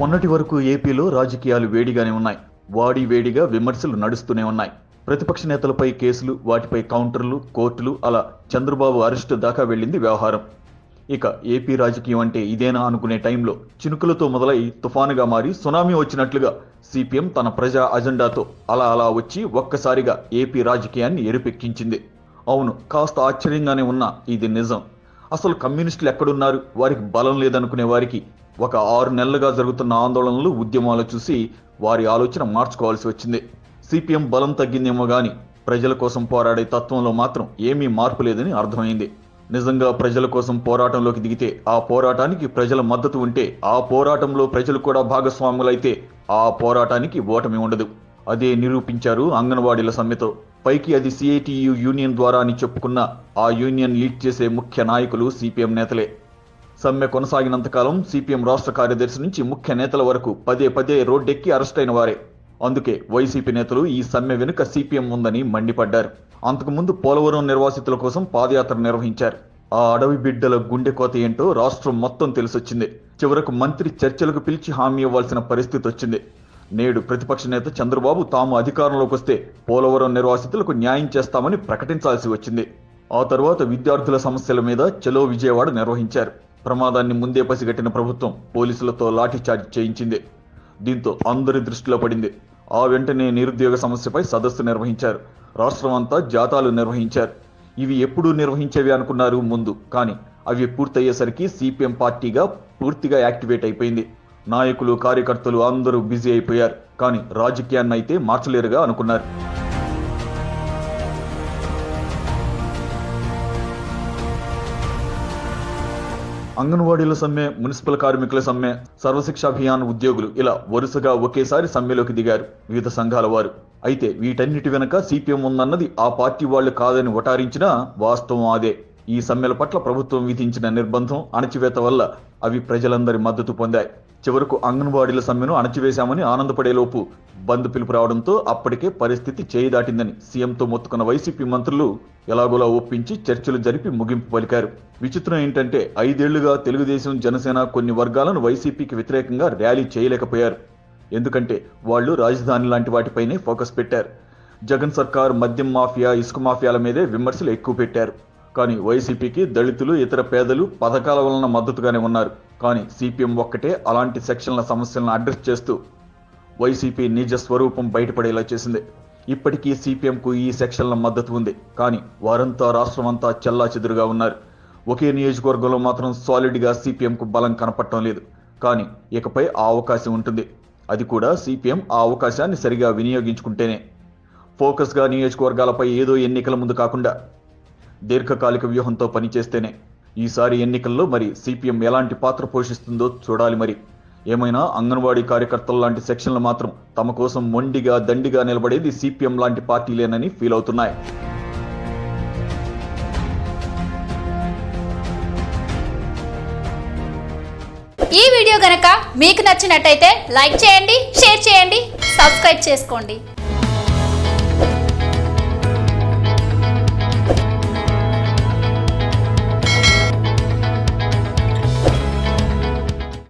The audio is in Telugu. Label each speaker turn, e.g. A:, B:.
A: మొన్నటి వరకు ఏపీలో రాజకీయాలు వేడిగానే ఉన్నాయి. వాడి వేడిగా విమర్శలు నడుస్తూనే ఉన్నాయి. ప్రతిపక్ష నేతలపై కేసులు వాటిపై కౌంటర్లు కోర్టులు అలా చంద్రబాబు అరెస్టు దాకా వెళ్ళింది వ్యవహారం. ఇక ఏపీ రాజకీయం అంటే ఇదేనా అనుకునే టైంలో చినుకులతో మొదలై తుఫానుగా మారి సునామీ వచ్చినట్లుగా సిపిఎం తన ప్రజా అజెండాతో అలా అలా వచ్చి ఒక్కసారిగా ఏపీ రాజకీయాన్ని ఎరుపెక్కించింది. అవును కాస్త ఆశ్చర్యంగానే ఉన్నా ఇది నిజం. అసలు కమ్యూనిస్టులు ఎక్కడున్నారు? వారికి బలం లేదనుకునే వారికి ఒక ఆరు నెలలుగా జరుగుతున్న ఆందోళనలు ఉద్యమాలు చూసి వారి ఆలోచన మార్చుకోవాల్సి వచ్చింది. సిపిఎం బలం తగ్గిందేమో గాని ప్రజల కోసం పోరాడే తత్వంలో మాత్రం ఏమీ మార్పు లేదని అర్థమైంది. నిజంగా ప్రజల కోసం పోరాటంలోకి దిగితే ఆ పోరాటానికి ప్రజల మద్దతు ఉంటే ఆ పోరాటంలో ప్రజలు కూడా భాగస్వాములైతే ఆ పోరాటానికి ఓటమి ఉండదు. అదే నిరూపించారు అంగన్వాడీల సమ్మెతో. పైకి అది సిఐటియు యూనియన్ ద్వారా అని చెప్పుకున్న ఆ యూనియన్ లీడ్ చేసే ముఖ్య నాయకులు సిపిఎం నేతలే. సమ్మె కొనసాగినంతకాలం సిపిఎం రాష్ట్ర కార్యదర్శి నుంచి ముఖ్య నేతల వరకు పదే పదే రోడ్డెక్కి అరెస్ట్ అయిన వారే. అందుకే వైసీపీ నేతలు ఈ సమ్మె వెనుక సిపిఎం ఉందని మండిపడ్డారు. అంతకుముందు పోలవరం నిర్వాసితుల కోసం పాదయాత్ర నిర్వహించారు. ఆ అడవి బిడ్డల గుండె కోత ఏంటో రాష్ట్రం మొత్తం తెలిసొచ్చింది. చివరకు మంత్రి చర్చలకు పిలిచి హామీ ఇవ్వాల్సిన పరిస్థితి వచ్చింది నేడు ప్రతిపక్ష నేత చంద్రబాబు తాము అధికారంలోకి వస్తే పోలవరం నిర్వాసితులకు న్యాయం చేస్తామని ప్రకటించాల్సి వచ్చింది. ఆ తర్వాత విద్యార్థుల సమస్యల మీద చలో విజయవాడ నిర్వహించారు. ప్రమాదాన్ని ముందే పసిగట్టిన ప్రభుత్వం పోలీసులతో లాఠీచార్జ్ చేయించింది. దీంతో అందరి దృష్టిలో పడింది. ఆ వెంటనే నిరుద్యోగ సమస్యపై సదస్సు నిర్వహించారు. రాష్ట్రం అంతా జాతాలు నిర్వహించారు. ఇవి ఎప్పుడు నిర్వహించేవి అనుకున్నారు ముందు. కానీ అవి పూర్తయ్యేసరికి సిపిఎం పార్టీగా పూర్తిగా యాక్టివేట్ అయిపోయింది. నాయకులు కార్యకర్తలు అందరూ బిజీ అయిపోయారు. కానీ రాజకీయాన్ని అయితే మార్చలేరుగా అనుకున్నారు. అంగన్వాడీల సమ్మె మున్సిపల్ కార్మికుల సమ్మె సర్వశిక్ష అభియాన్ ఉద్యోగులు ఇలా వరుసగా ఒకేసారి సమ్మెలోకి దిగారు వివిధ సంఘాల వారు. అయితే వీటన్నిటి వెనక సిపిఎం ఉందన్నది ఆ పార్టీ వాళ్ళు కాదని వటారించినా వాస్తవం అదే. ఈ సమ్మెల పట్ల ప్రభుత్వం విధించిన నిర్బంధం అణచివేత వల్ల అవి ప్రజలందరి మద్దతు పొందాయి. చివరకు అంగన్వాడీల సమ్మెను అణచివేశామని ఆనందపడేలోపు బంద్ పిలుపు రావడంతో అప్పటికే పరిస్థితి చేయి దాటిందని సీఎంతో మొత్తుకున్న వైసీపీ మంత్రులు ఎలాగోలా ఒప్పించి చర్చలు జరిపి ముగింపు పలికారు. విచిత్రం ఏంటంటే ఐదేళ్ళుగా తెలుగుదేశం జనసేన కొన్ని వర్గాలను వైసీపీకి వ్యతిరేకంగా ర్యాలీ చేయలేకపోయారు. ఎందుకంటే వాళ్ళు రాజధాని లాంటి వాటిపైనే ఫోకస్ పెట్టారు. జగన్ సర్కార్ మద్యం మాఫియా ఇసుక మాఫియాల మీదే విమర్శలు ఎక్కువ పెట్టారు. కానీ వైసీపీకి దళితులు ఇతర పేదలు పథకాల వలన మద్దతుగానే ఉన్నారు. కానీ సిపిఎం ఒక్కటే అలాంటి సెక్షన్ల సమస్యలను అడ్రస్ చేస్తూ వైసీపీ నిజ స్వరూపం బయటపడేలా చేసింది. ఇప్పటికీ సిపిఎంకు ఈ సెక్షన్ల మద్దతు ఉంది. కానీ వారంతా రాష్ట్రమంతా చెల్లా చెదురుగా ఉన్నారు. ఒకే నియోజకవర్గంలో మాత్రం సాలిడ్గా సిపిఎంకు బలం కనపడటం లేదు. కానీ ఇకపై ఆ అవకాశం ఉంటుంది. అది కూడా సిపిఎం ఆ అవకాశాన్ని సరిగా వినియోగించుకుంటేనే. ఫోకస్గా నియోజకవర్గాలపై ఏదో ఎన్నికల ముందు కాకుండా దీర్ఘకాలిక వ్యూహంతో పనిచేస్తేనే. ఈసారి ఎన్నికల్లో మరి సిపిఎం ఎలాంటి పాత్ర పోషిస్తుందో చూడాలి మరి. ఏమైనా అంగన్వాడీ కార్యకర్తల లాంటి సెక్షన్లు మాత్రం తమ కోసం మొండిగా దండిగా నిలబడేది సిపిఎం లాంటి పార్టీలేనని ఫీల్ అవుతున్నాయి.
B: ఈ వీడియో గనక మీకు నచ్చినట్టయితే లైక్ చేయండి షేర్ చేయండి సబ్స్క్రైబ్ చేసుకోండి.